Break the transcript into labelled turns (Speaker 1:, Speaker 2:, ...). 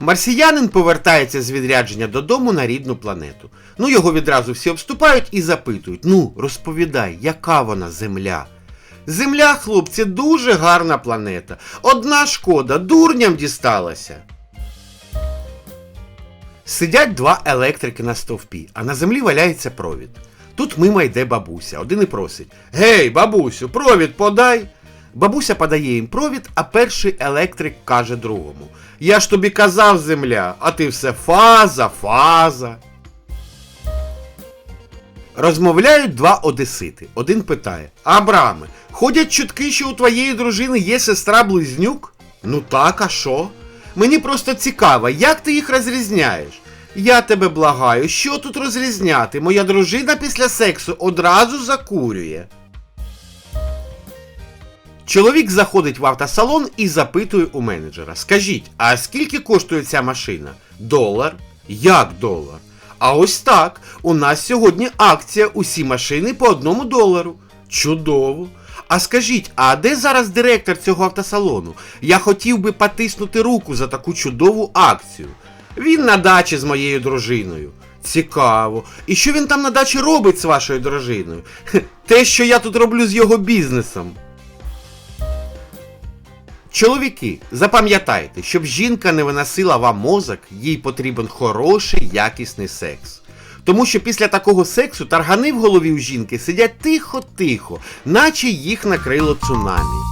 Speaker 1: Марсіянин повертається з відрядження додому на рідну планету. Ну, його відразу всі обступають і запитують: ну, розповідай, яка вона земля? Земля, хлопці, дуже гарна планета. Одна шкода, дурням дісталася. Сидять два електрики на стовпі, а на землі валяється провід. Тут мимо йде бабуся. Один і просить: Гей, бабусю, провід подай. Бабуся подає їм провід, а перший електрик каже другому: Я ж тобі казав, земля, а ти все фаза, фаза. Розмовляють два одесити. Один питає: Абраме, ходять чутки, що у твоєї дружини є сестра близнюк? Ну так, а що? Мені просто цікаво, як ти їх розрізняєш? Я тебе благаю, що тут розрізняти? Моя дружина після сексу одразу закурює. Чоловік заходить в автосалон і запитує у менеджера: Скажіть, а скільки коштує ця машина? Долар? Як долар? А ось так. У нас сьогодні акція усі машини по одному долару. Чудово. А скажіть, а де зараз директор цього автосалону? Я хотів би потиснути руку за таку чудову акцію. Він на дачі з моєю дружиною. Цікаво. І що він там на дачі робить з вашою дружиною? Те, що я тут роблю з його бізнесом. Чоловіки, запам'ятайте, щоб жінка не виносила вам мозок, їй потрібен хороший, якісний секс. Тому що після такого сексу таргани в голові у жінки сидять тихо-тихо, наче їх накрило цунамі.